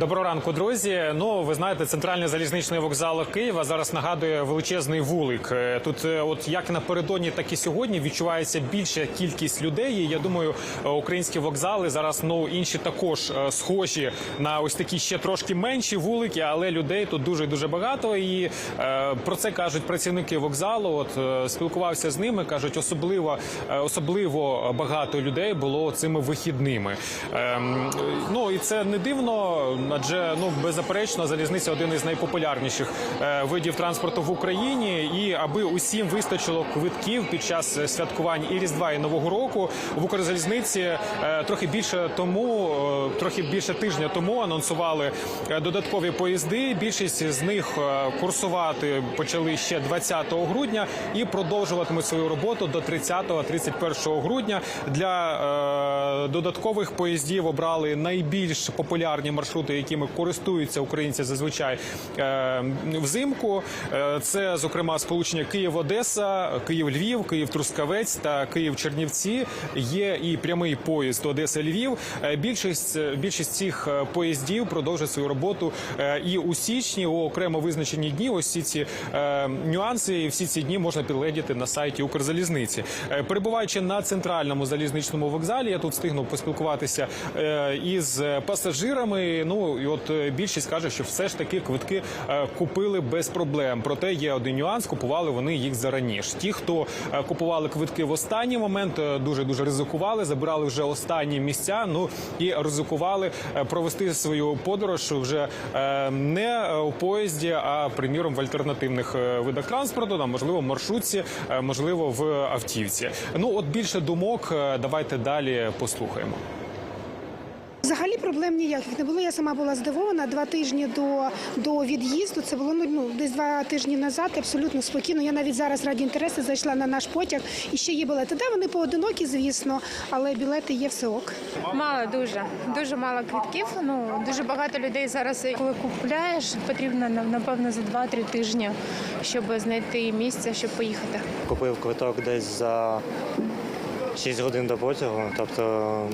Доброго ранку, друзі. Ну, ви знаєте, центральний залізничний вокзал Києва зараз нагадує величезний вулик. Е, Тут, е, от як напередодні, так і сьогодні відчувається більша кількість людей. І я думаю, е, українські вокзали зараз ну інші також е, схожі на ось такі ще трошки менші вулики, але людей тут дуже дуже багато. І е, про це кажуть працівники вокзалу. От е, спілкувався з ними, кажуть, особливо е, особливо багато людей було цими вихідними. Ем, ну і це не дивно, адже ну беззаперечно залізниця один із найпопулярніших е, видів транспорту в Україні. І аби усім вистачило квитків під час святкувань і Різдва і Нового року в Укрзалізниці е, трохи більше тому, е, трохи більше тижня тому анонсували додаткові поїзди. Більшість з них курсувати почали ще 20 грудня і продовжуватимуть свою роботу до 30-31 грудня. Для додаткових поїздів обрали найбільш популярні маршрути, якими користуються українці зазвичай е, взимку. Е, це, зокрема, сполучення Київ-Одеса, Київ-Львів, Київ-Трускавець та Київ-Чернівці. Є і прямий поїзд Одеса-Львів. Е, Більшість більшість цих поїздів продовжить свою роботу і у січні у окремо визначені дні. Ось ці е, нюанси і всі ці дні можна підгледіти на сайті Укрзалізниці. Перебуваючи на центральному залізничному вокзалі, я тут встигнув поспілкуватися із пасажирами. Ну і от е, більшість каже, що все ж таки квитки е, купили без проблем. Проте є один нюанс: купували вони їх зараніше. Ті, хто е, купували квитки в останній момент, дуже дуже ризикували, забирали вже останні місця. Ну і ризикували провести свою подорож вже не у поїзді, а приміром в альтернативних видах транспорту, там можливо маршрутці, е, можливо, в автівці. Ну от більше думок. Давайте далі послухаємо. Взагалі проблем ніяких не було. Я сама була здивована. Два тижні до, до від'їзду. Це було ну, ну, десь два тижні назад. Абсолютно спокійно. Я навіть зараз раді інтересу зайшла на наш потяг і ще є білети. Да, вони поодинокі, звісно, але білети є все ок. Мало дуже, дуже мало квитків. Ну дуже багато людей зараз, коли купляєш, потрібно напевно за 2-3 тижні, щоб знайти місце, щоб поїхати. Купив квиток десь за 6 годин до потягу, тобто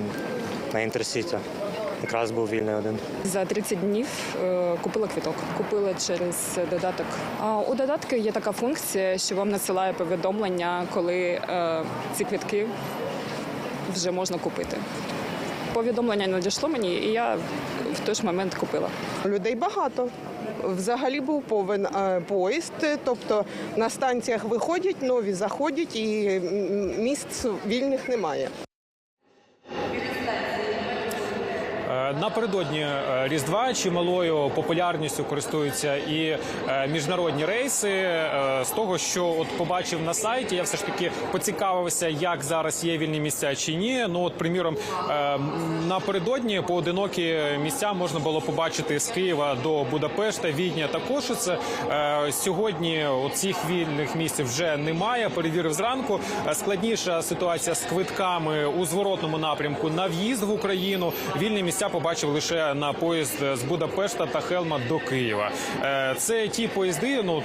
на інтерсіті. Якраз був вільний один. За 30 днів е, купила квіток. Купила через додаток. А у додатку є така функція, що вам надсилає повідомлення, коли е, ці квітки вже можна купити. Повідомлення надійшло мені, і я в той ж момент купила. Людей багато. Взагалі був повен е, поїзд, тобто на станціях виходять, нові заходять і місць вільних немає. Е, Напередодні е, Різдва чималою популярністю користуються і е, міжнародні рейси. Е, З того, що от побачив на сайті, я все ж таки поцікавився, як зараз є вільні місця чи ні. Ну от, приміром, напередодні поодинокі місця можна було побачити з Києва до Будапешта, Відня та Кошице. Сьогодні цих вільних місць вже немає. Перевірив зранку. Складніша ситуація з квитками у зворотному напрямку на в'їзд в Україну. Вільні місця побачив лише на поїзд з Будапешта та Хелма до Києва. Е, Це ті поїзди, ну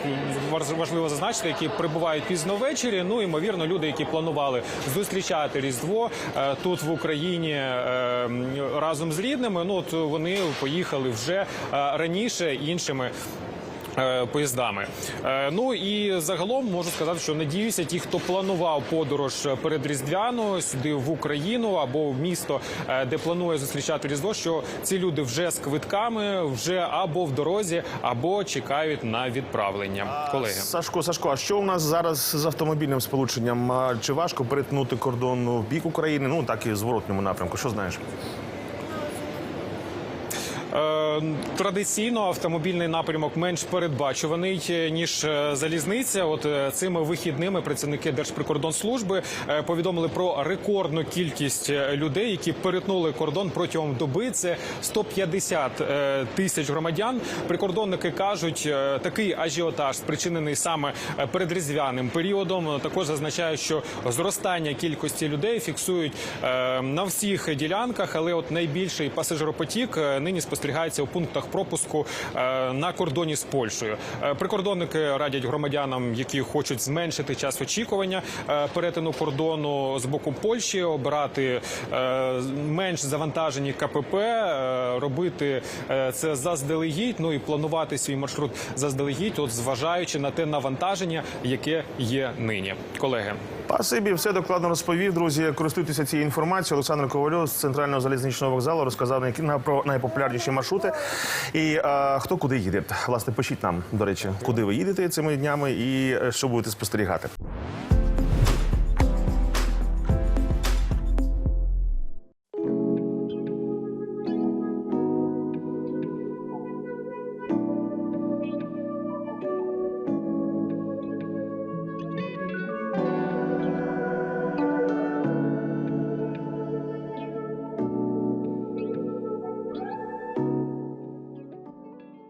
важ- важливо зазначити, які прибувають пізно ввечері. Ну ймовірно, люди, які планували зустрічати Різдво е, тут в Україні е, разом з рідними. Ну от вони поїхали вже раніше іншими. Е, Поїздами, Е, ну і загалом можу сказати, що надіюся, ті, хто планував подорож перед Різдвяною сюди в Україну або в місто, е, де планує зустрічати Різдво, що ці люди вже з квитками, вже або в дорозі, або чекають на відправлення. Колеги. Сашко, Сашко, а що у нас зараз з автомобільним сполученням? Чи важко перетнути кордон в бік України? Ну так і в зворотньому напрямку. Що знаєш? Е, Традиційно автомобільний напрямок менш передбачуваний е, ніж е, залізниця. От цими вихідними працівники Держприкордонслужби повідомили про рекордну кількість людей, які перетнули кордон протягом доби. Це 150 е, тисяч громадян. Прикордонники кажуть, такий ажіотаж спричинений саме передріздвяним періодом. Також зазначають, що зростання кількості людей фіксують на всіх ділянках, але от найбільший пасажиропотік нині спостерігається спостерігається у пунктах пропуску е, на кордоні з Польщею. Е, Прикордонники радять громадянам, які хочуть зменшити час очікування е, перетину кордону з боку Польщі, обирати менш завантажені КПП, робити це заздалегідь, ну і планувати свій маршрут заздалегідь, от зважаючи на те навантаження, яке є нині. Колеги. Спасибі, все докладно розповів. Друзі, користуйтеся цією інформацією. Олександр Ковальов з центрального залізничного вокзалу розказав про найпопулярніші маршрути. І а, хто куди їде. Власне, пишіть нам, до речі, куди ви їдете цими днями і е, що будете спостерігати.